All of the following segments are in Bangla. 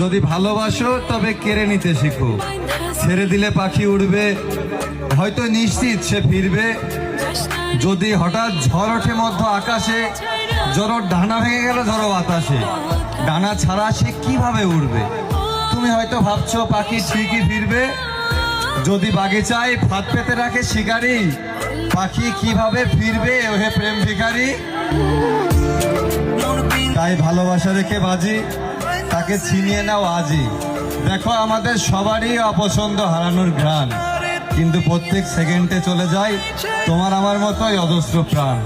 যদি ভালোবাসো, তবে কেড়ে নিতে শিখো। ছেড়ে দিলে পাখি উড়বে, হয়তো নিশ্চিত সে ফিরবে। যদি হঠাৎ ঝড় ওঠে মধ্য আকাশে ঝড় ডানা ভেঙে গেল ঝড়ো বাতাসে। ডানা ছাড়া সে কীভাবে উড়বে? তুমি হয়তো ভাবছ, পাখি ঠিকই ফিরবে। যদি বাগিচায় ফাঁদ পেতে রাখে শিকারি, পাখি কীভাবে ফিরবে, ওহে প্রেম ভিখারি? তাই ভালোবাসা রেখে বাজি। তাকে ছিনিয়ে নাও আজই। দেখো, আমাদের সবারই অপছন্দ হারানোর ঘ্রাণ। কিন্তু প্রত্যেক সেকেন্ডে চলে যায় তোমার আমার মতোই অজস্র প্রাণ।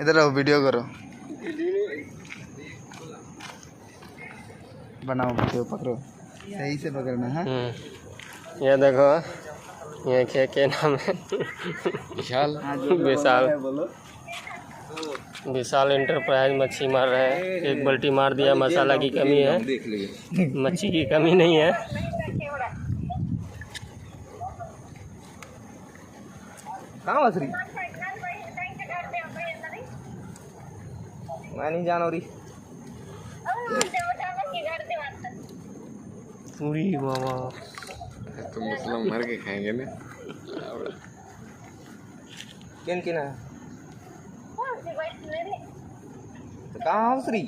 इधर आओ वीडियो करो। बनाओ वीडियो पकड़ो। सही से पकड़ना है? हम्म। ये देखो ये क्या क्या नाम है? विशाल। विशाल। विशाल इंटरप्राइज मच्छी मार रहे हैं। एक बल्टी मार दिया मसाला की कमी है। मच्छी की कमी नहीं है। कहाँ मछली मैं नहीं जान हो रही। पूरी बाबा तो मुस्लिम मर के खाएँगे ना। किन किन है कहाँ कहाँ मछली